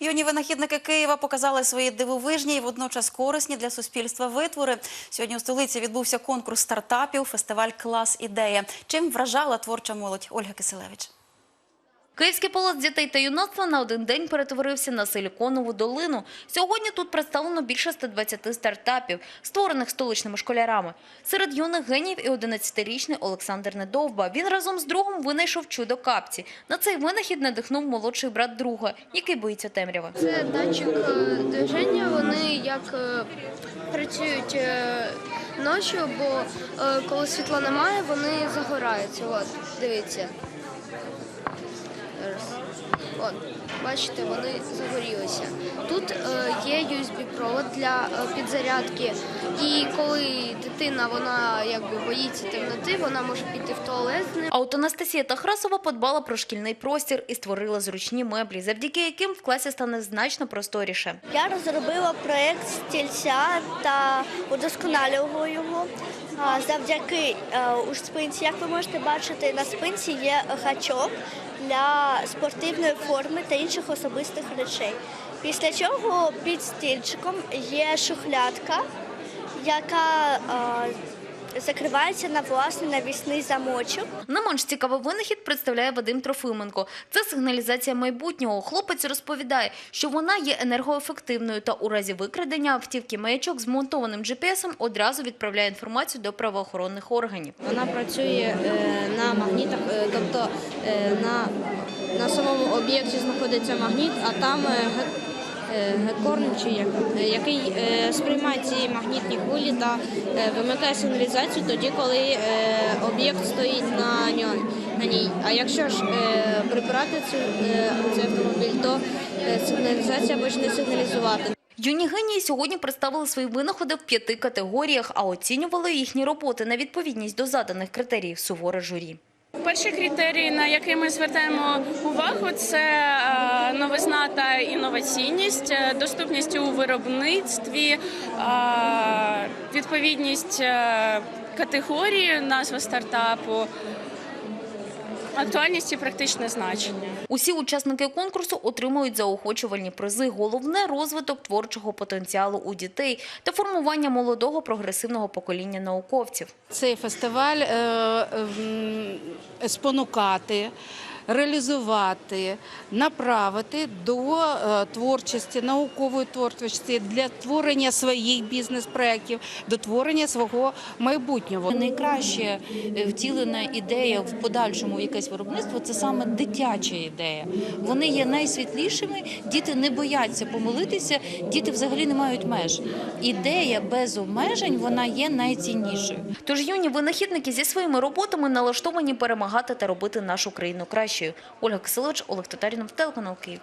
Юні винахідники Києва показали свої дивовижні і водночас корисні для суспільства витвори. Сьогодні у столиці відбувся конкурс стартапів, фестиваль Клас ідея. Чим вражала творча молодь Ольга Киселевич. Київський палац дітей та юнацтва на один день перетворився на силіконову долину. Сьогодні тут представлено більше 120 стартапів, створених столичними школярами. Серед юних геніїв і 11-річний Олександр Недовба. Він разом з другом винайшов чудо капці. На цей винахід надихнув молодший брат друга, який боїться темряви. Це датчик е, движення, вони як е, працюють е, ночі, бо коли світла немає, вони загораються. От, дивіться. От, бачите, вони загорілися. Тут е, є USB-провод для е, підзарядки. І коли дитина вона якби боїться темноти, вона може піти в туалет з ним. А от Анастасія Тахрасова подбала про шкільний простір і створила зручні меблі, завдяки яким в класі стане значно просторіше. Я розробила проєкт стільця та удосконалювала його. Завдяки е, у спинці, як ви можете бачити, на спинці є гачок для спортивної форми та інших особистих речей. Після чого під стільчиком є шухлядка, яка е, закривається на власний навісний замочок. Не менш цікавий винахід представляє Вадим Трофименко. Це сигналізація майбутнього. Хлопець розповідає, що вона є енергоефективною та у разі викрадення автівки маячок з монтованим GPS одразу відправляє інформацію до правоохоронних органів. Вона працює е, на магнітах, е, тобто е, на, на самому об'єкті знаходиться магніт, а там е, гекорн, чи як, е, який е, сприймає ці магнітні хвилі та вимикає сигналізацію тоді, коли об'єкт стоїть на, ньо- на ній. А якщо ж е, прибирати цю, е, цей автомобіль, то е, сигналізація почне сигналізувати. Юні генії сьогодні представили свої винаходи в п'яти категоріях, а оцінювали їхні роботи на відповідність до заданих критеріїв суворе журі. Перший критерій, на який ми звертаємо увагу, це е, новизна та інноваційність, е, доступність у виробництві, е, відповідність категорії, назва стартапу, актуальність і практичне значення. Усі учасники конкурсу отримують заохочувальні призи. Головне – розвиток творчого потенціалу у дітей та формування молодого прогресивного покоління науковців. Цей фестиваль е, е, спонукати, реалізувати, направити до е, творчості, наукової творчості для творення своїх бізнес-проєктів, до творення свого майбутнього. Найкраще е, втілена ідея в подальшому якесь виробництво це саме дитяча ідея. Вони є найсвітлішими, діти не бояться помилитися, діти взагалі не мають меж. Ідея без обмежень вона є найціннішою. Тож юні винахідники зі своїми роботами налаштовані перемагати та робити нашу країну кращою. Ольга Киселич, Олег Татарінов, телеканал Київ.